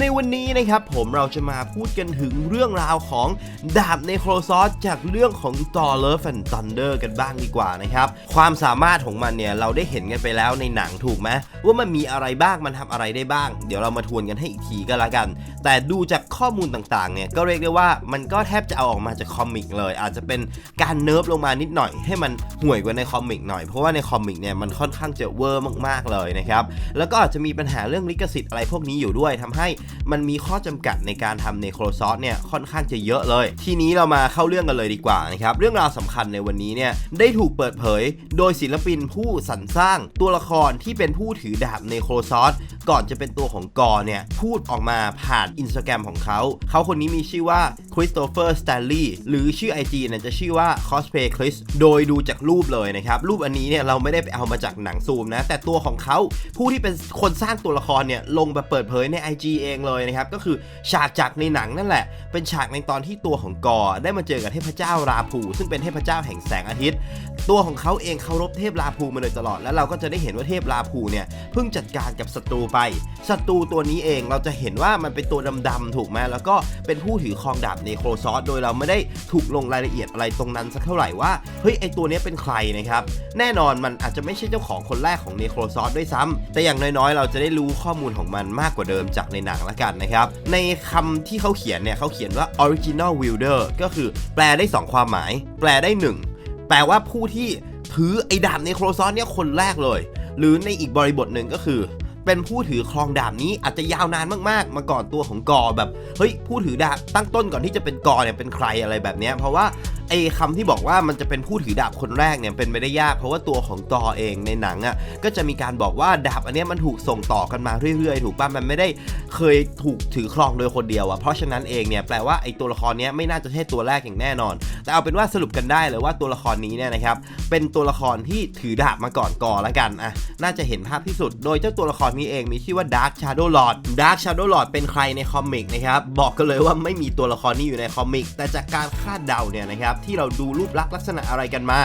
ในวันนี้นะครับผมเราจะมาพูดกันถึงเรื่องราวของดาบในโครซอสจากเรื่องของ Thor Love and Thunder กันบ้างดีกว่านะครับ ความสามารถของมันเนี่ยเราได้เห็นกันไปแล้วในหนังถูกไหมว่ามันมีอะไรบ้างมันทำอะไรได้บ้าง เดี๋ยวเรามาทวนกันให้อีกทีก็แล้วกัน แต่ดูจากข้อมูลต่างๆเนี่ยก็เรียกได้ว่ามันก็แทบจะเอาออกมาจากคอมิกเลย อาจจะเป็นการเนิร์ฟลงมานิดหน่อย ให้มันห่วยกว่าในคอมิกหน่อยเพราะว่าในคอมิกเนี่ยมันค่อนข้างจะเวอร์มากๆเลยนะครับแล้วก็อาจจะมีปัญหาเรื่องลิขสิทธิ์อะไรพวกนี้อยู่ด้วยทำให้มันมีข้อจำกัดในการทำในโครซอสเนี่ยค่อนข้างจะเยอะเลย ทีนี้เรามาเข้าเรื่องกันเลยดีกว่านะครับเรื่องราวสำคัญในวันนี้เนี่ยได้ถูกเปิดเผย โดยศิลปินผู้สรรสร้างตัวละครที่เป็นผู้ถือดาบในโครซอส ก่อนจะเป็นตัวของกอเนี่ย พูดออกมาผ่านอินสตาแกรมของเขา เขาคนนี้มีชื่อว่าคริสโตเฟอร์สแตนลีย์หรือชื่อ IG เนี่ยจะชื่อว่า cosplay chris โดยดูจากรูปเลยนะครับ รูปอันนี้เนี่ยเราไม่ได้ไปเอามาจากหนังซูมนะ แต่ตัวของเขาผู้ที่เป็นคนสร้างตัวละครเนี่ยลงมาเปิดเผยใน IG เองเลยนะครับ ก็คือฉากจากในหนังนั่นแหละ เป็นฉากในตอนที่ตัวของกอได้มาเจอกับเทพเจ้าราพูซึ่งเป็นเทพเจ้าแห่งแสงอาทิตย์ ตัวของเขาเองเคารพเทพราพูมาโดยตลอด แล้วเราก็จะได้เห็นว่าเทพราพูเนี่ยเพิ่งจัดการกับศัตรูไปศัตรูตัวนี้เองเราจะเห็นว่ามันเป็นตัวดำๆถูกไหมแล้วก็เป็นผู้ถือครองดาบในโครซอสโดยเราไม่ได้ถูกลงรายละเอียดอะไรตรงนั้นสักเท่าไหร่ว่าเฮ้ยไอตัวนี้เป็นใครนะครับแน่นอนมันอาจจะไม่ใช่เจ้าของคนแรกของเนโครซอสด้วยซ้ำแต่อย่างน้อยๆ เราจะได้รู้ข้อมูลของมันมากกว่าเดิมจากในหนังละกันนะครับในคำที่เขาเขียนเนี่ยเขาเขียนว่า original wielder ก็คือแปลได้ 2 ความหมาย แปลได้ 1 แปลว่าผู้ที่ถือไอ้ดาบในโครซอนเนี่ยคนแรกเลย หรือในอีกบริบทหนึ่งก็คือ เป็นผู้ถือครองดาบนี้อาจจะยาวนานมากๆ มาก่อนตัวของกอแบบ เฮ้ย ผู้ถือดาบตั้งต้นก่อนที่จะเป็นกอเนี่ยเป็นใครอะไรแบบเนี้ยเพราะว่า ไอ้คำที่บอกว่ามันจะเป็นผู้ถือดาบคนแรกเนี่ยเป็นไปได้ยากเพราะว่าตัวของกอเองในหนังอะ่ะก็จะมีการบอกว่าดาบอันนี้มันถูกส่งต่อกันมาเรื่อยๆ ถูกป่ะมันไม่ได้เคยถูกถือครองโดยคนเดียวอะ่ะเพราะฉะนั้นเองเนี่ยแปลว่าไอ้ตัวละครนี้ไม่น่าจะใช่ตัวแรกอย่างแน่นอน แต่เอาเป็นว่าสรุปกันได้เลยว่าตัวละครนี้เนี่ยนะครับเป็นตัวละครที่ถือดาบมาก่อนกอแล้วกันอะน่าจะเห็นภาพที่สุด โดยเจ้าตัวละครนี้เองมีชื่อว่า Dark Shadow Lord Dark Shadow Lord เป็นใครในคอมิกนะครับบอกกันเลยว่าไม่มีตัวละครนี้อยู่ในคอมิกแต่จากการคาดเดาเนี่ยนะครับที่เราดูรูปลักษณ์ลักษณะอะไรกันมา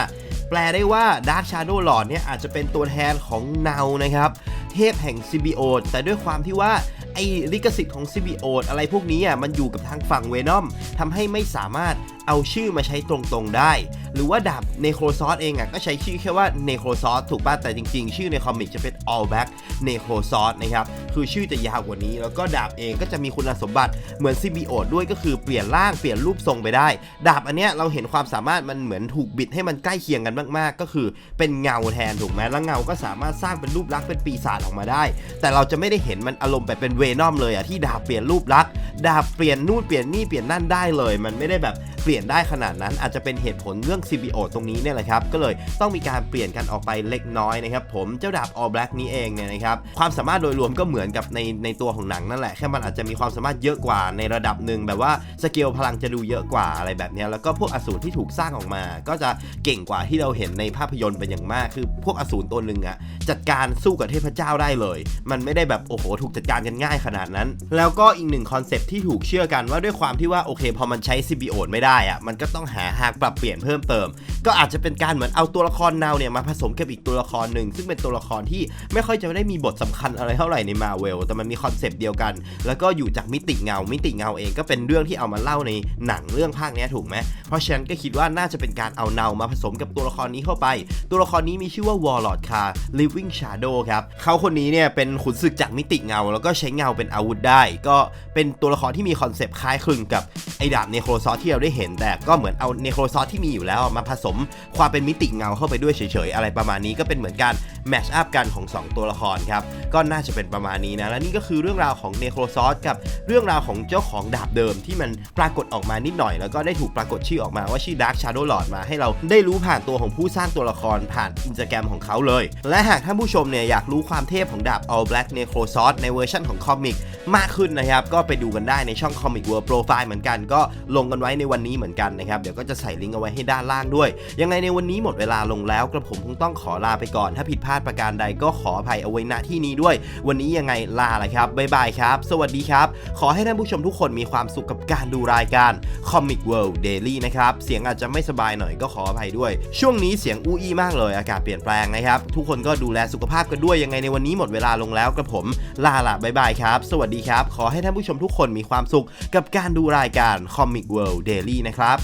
แปลได้ว่า Dark Shadow Lord เนี่ยอาจจะเป็นตัวแทนของเนานะครับ เทพแห่งซิบิโอตแต่ด้วยความที่ว่าไอ้ลิขสิทธิ์ของซิบิโอตอะไรพวกนี้อะมันอยู่กับทางฝั่งเวนอมทำให้ไม่สามารถเอาชื่อมาใช้ตรงๆได้ หรือว่าดาบเนโครซอสเองอะก็ใช้ชื่อแค่ว่าเนโครซอสถูกป่ะแต่จริงๆ ชื่อในคอมิกจะเป็น all back เนโครซอสนะครับคือชื่อจะยาวกว่านี้ แล้วก็ดาบเองก็จะมีคุณสมบัติเหมือนซิบิโอตด้วยก็คือเปลี่ยนร่างเปลี่ยนรูปทรงไปได้ ดาบอันเนี้ยเราเห็นความสามารถมันเหมือนถูกบิดให้มันใกล้เคียงกันมากๆ ก็คือเป็นเงาแทนถูกไหมแล้วเงาก็สามารถสร้างเป็นรูปลักษณ์เป็นปีศาจออกมาได้ แต่เราจะไม่ได้เห็นมันอารมณ์แบบเป็นเวนอมเลยอะที่ดาบเปลี่ยนรูปลักษณ์ดาบเปลี่ยนนู่นเปลี่ยนนี่เปลี่ยนนั่นได้เลย มันไม่ได้แบบเปลี่ยนได้ขนาดนั้นอาจจะเป็นเหตุผลเรื่อง CBO ตรงนี้เนี่ยแหละครับก็เลยต้องมีการเปลี่ยนกันออกไปเล็กน้อยนะครับผมเจ้าดาบ All Black นี้เองเนี่ยนะครับความสามารถโดยรวมก็เหมือนกับในในตัวของหนังนั่นแหละแค่มันอาจจะมีความสามารถเยอะกว่าในระดับหนึ่งแบบว่าสเกลพลังจะดูเยอะกว่าอะไรแบบนี้แล้วก็พวกอสูรที่ถูกสร้างออกมา ก็จะเก่งกว่าที่เราเห็นในภาพยนตร์เป็นอย่างมาก คือพวกอสูรตัวหนึ่งอะจัดการสู้กับเทพเจ้าได้เลย มันไม่ได้แบบโอ้โหถูกจัดการกันง่ายขนาดนั้น แล้วก็อีกหนึ่งคอนเซปที่ถูกเชื่อกันว่าด้วยความที่ว่าโอเคพอมันใช้ CBO ไม่ได้อะมันก็ต้องหาหากปรับเปลี่ยนเพิ่มเติม ก็อาจจะเป็นการเหมือนเอาตัวละครนาวเนี่ยมาผสมกับอีกตัวละครหนึ่งซึ่งเป็นตัวละครที่ไม่ค่อยจะได้มีบทสำคัญอะไรเท่าไหร่ในมาเวลแต่มันมีคอนเซปต์เดียวกัน แล้วก็อยู่จากมิติเงา มิติเงาเองก็เป็นเรื่องที่เอามาเล่าในหนังเรื่องภาคนี้ถูกไหมเพราะฉะนั้นก็คิดว่าน่าจะเป็นการเอาเนามาผสมกับตัวละครนี้เข้าไป ตัวละครนี้มีชื่อว่า Warlord Car Living Shadow ครับเขาคนนี้เนี่ยเป็นขุนศึกจากมิติเงา แล้วก็ใช้เงาเป็นอาวุธได้ ก็เป็นตัวละครที่มีคอนเซปต์คล้ายคลึงกับไอ้ดาบเนโครซอสที่เราได้เห็นแต่ก็เหมือนเอาเนโครซอสที่มีอยู่แล้วมาผสมความเป็นมิติเงาเข้าไปด้วยเฉยๆ อะไรประมาณนี้ก็เป็นเหมือนการแมชอัพกันของ 2 ตัวละครครับ ก็น่าจะเป็นประมาณนี้นะ และนี่ก็คือเรื่องราวของเนโครซอสกับเรื่องราวของเจ้าของดาบเดิมที่มันปรากฏออกมานิดหน่อย แล้วก็ได้ถูกปรากฏชื่อออกมาว่าชื่อ Dark Shadow Lord มาให้เราได้รู้ผ่านตัวของผู้สร้างตัวละครผ่านอินสตาแกรมของเขาเลย และหากท่านผู้ชมเนี่ยอยากรู้ความเทพของดาบ All Black Necro Sword ในเวอร์ชันของคอมิกมากขึ้นนะครับก็ไปดูกันได้ในช่อง Comic World Profile เหมือนกันก็ลงกันไว้ในวันนี้นี้เหมือนกันนะครับ เดี๋ยวก็จะใส่ลิงก์เอาไว้ให้ด้านล่างด้วย ยังไงในวันนี้หมดเวลาลงแล้วกระผมคงต้องขอลาไปก่อน ถ้าผิดพลาดประการใดก็ขออภัยเอาไว้ณที่นี้ด้วย วันนี้ยังไงลาละครับบ๊ายบายครับ สวัสดีครับ ขอให้ท่านผู้ชมทุกคนมีความสุขกับการดูรายการ Comic World Daily นะครับเสียงอาจจะไม่สบายหน่อยก็ขออภัยด้วย ช่วงนี้เสียงอู้อี้มากเลยอากาศเปลี่ยนแปลงนะครับทุกคนก็ดูแลสุขภาพกันด้วยยังไงในวันนี้หมดเวลาลงแล้วกระผม ลาละบ๊ายบายครับ สวัสดีครับ ขอให้ท่านผู้ชมทุกคนมีความสุขกับการดูรายการ Comic World Daily นะครับ